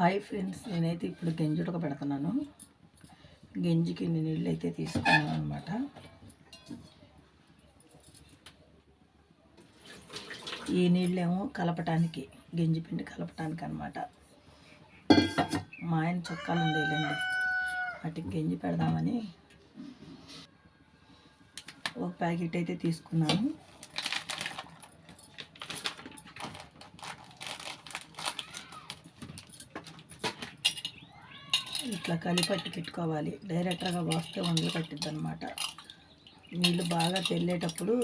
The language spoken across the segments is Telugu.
హాయ్ ఫ్రెండ్స్ నేనైతే ఇప్పుడు గంజి ఉడక పెడుతున్నాను. గంజికి ఇన్ని నీళ్ళు అయితే తీసుకున్నాను అనమాట ఈ నీళ్ళేమో కలపటానికి గంజి పిండి కలపటానికి అనమాట మా ఆయన చొక్కాలు ఉండేలేండి. వాటికి గంజి పెడదామని ఒక ప్యాకెట్ అయితే తీసుకున్నాను. ఇట్లా కలిపట్టి పెట్టుకోవాలి. డైరెక్ట్గా పోస్తే వందలు కట్టిద్ది అనమాట నీళ్ళు బాగా తెల్లేటప్పుడు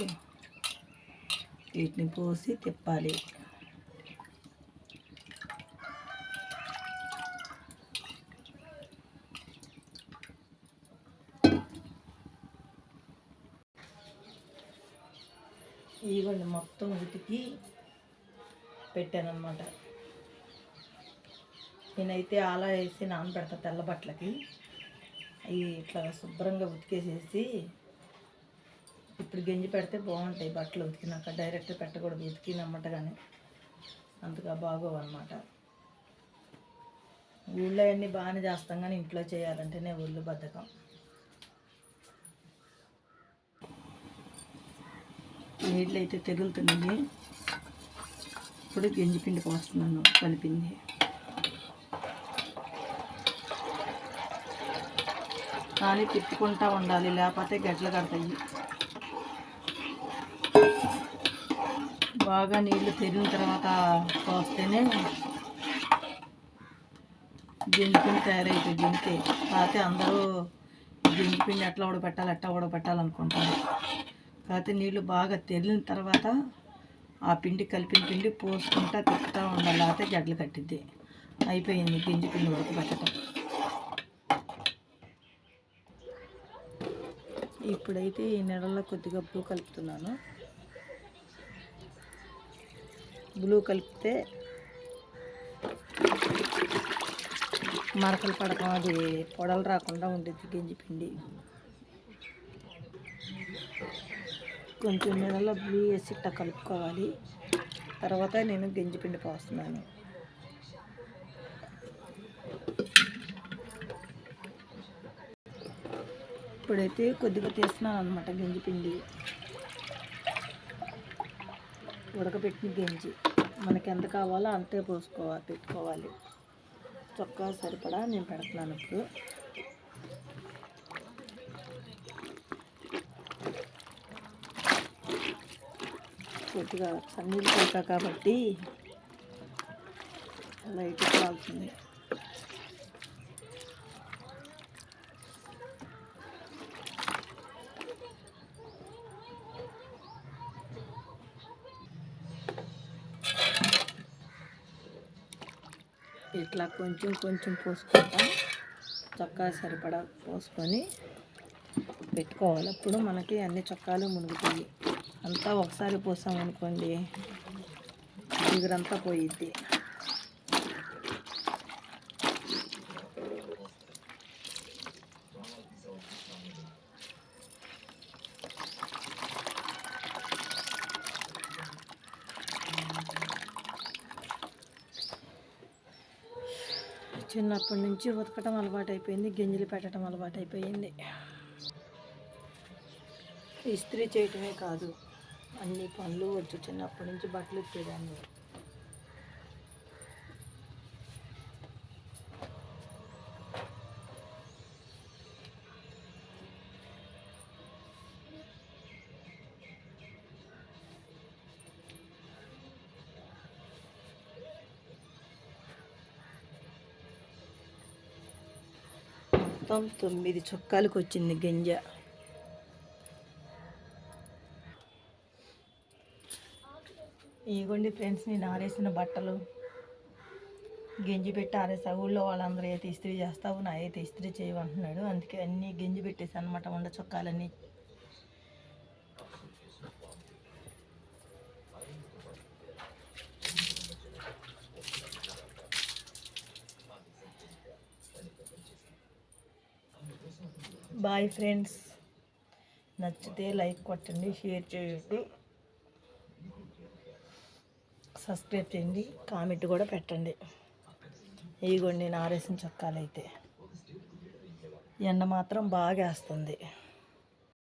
వీటిని పోసి తిప్పాలి. ఇవ్వండి మొత్తం ఉతికి పెట్టానమాట నేనైతే ఆలా వేసి నానబెడతా తెల్ల బట్టలకి. అవి ఇట్లా శుభ్రంగా ఉతికేసేసి ఇప్పుడు గింజి పెడితే బాగుంటాయి బట్టలు ఉతికినాక. డైరెక్ట్ పెట్టకూడదు ఉతికినమ్మటగానే అంతగా బాగోవు అనమాట ఊళ్ళో అన్నీ బాగానే చేస్తాం కానీ ఇంట్లో చేయాలంటేనే ఒళ్ళు బద్ధకం. నీళ్ళు అయితే తెగులుతున్నాయి. ఇప్పుడు గింజి పిండి పోస్తున్నాను కలిపింది. కానీ తిప్పుకుంటూ ఉండాలి లేకపోతే గడ్డలు కడతాయి. బాగా నీళ్ళు తెరిగిన తర్వాత పోస్తేనే గింజపిండి తయారైతుంది గింతే కాకపోతే అందరూ గింజపిండి ఎట్లా ఉడబెట్టాలి ఎట్లా ఉడబెట్టాలనుకుంటారు కాకపోతే నీళ్ళు బాగా తెరిగిన తర్వాత ఆ పిండి కలిపిన పిండి పోసుకుంటా తిప్పుతూ ఉండాలి లేకపోతే గడ్డలు కట్టిద్ది. అయిపోయింది గింజ పిండి ఉడకబెట్టడం. ఇప్పుడైతే ఈ నెలలో కొద్దిగా బ్లూ కలుపుతున్నాను. బ్లూ కలిపితే మరకలు పడకం అది పొడలు రాకుండా ఉండేది గింజి పిండి. కొంచెం నెలలో బ్లూ వేసి ఇట్లా కలుపుకోవాలి. తర్వాత నేను గింజి పిండి పోస్తున్నాను. ఇప్పుడైతే కొద్దిగా తీస్తున్నాను అనమాట గంజి పిండి. ఉడకబెట్టిన గంజి. మనకి ఎంత కావాలో అంతే పోసుకోవాలి పెట్టుకోవాలి. చొక్కా సరిపడా నేను పెడుతున్నాను ఇప్పుడు. కొద్దిగా సన్నీళ్ళు పోతా కాబట్టి లైట్ కాలుతుంది ఇట్లా కొంచెం కొంచెం పోసుకుంటా. చొక్కా సరిపడా పోసుకొని పెట్టుకోవాలి. అప్పుడు మనకి అన్ని చొక్కాలు మునుగుతాయి. అంతా ఒకసారి పోసామనుకోండి దిగురంతా పోయిద్ది. చిన్నప్పటి నుంచి ఉతకటం అలవాటు అయిపోయింది గింజలు పెట్టడం అలవాటు అయిపోయింది ఇస్త్రీ చేయటమే కాదు అన్ని పనులు వచ్చు. చిన్నప్పటి నుంచి బట్టలు ఇచ్చేదాన్ని మొత్తం తొమ్మిది చొక్కాలకు వచ్చింది గింజ. ఇగోండి ఫ్రెండ్స్ నేను ఆరేసిన బట్టలు. గంజి పెట్టి ఆరేసా ఊళ్ళో వాళ్ళందరూ అయితే ఇస్త్రీ చేస్తావు నా అయితే ఇస్త్రీ చేయమంటున్నాడు అందుకే అన్నీ గంజి పెట్టేసి అనమాట వంద చొక్కాలన్నీ. Bye friends. నచ్చితే లైక్ కొట్టండి షేర్ చేయండి. సబ్స్క్రైబ్ చేయండి కామెంట్ కూడా పెట్టండి. ఇదిగోండి నేను ఆరేసిన చొక్కాలు అయితే ఎండ మాత్రం బాగా వేస్తుంది.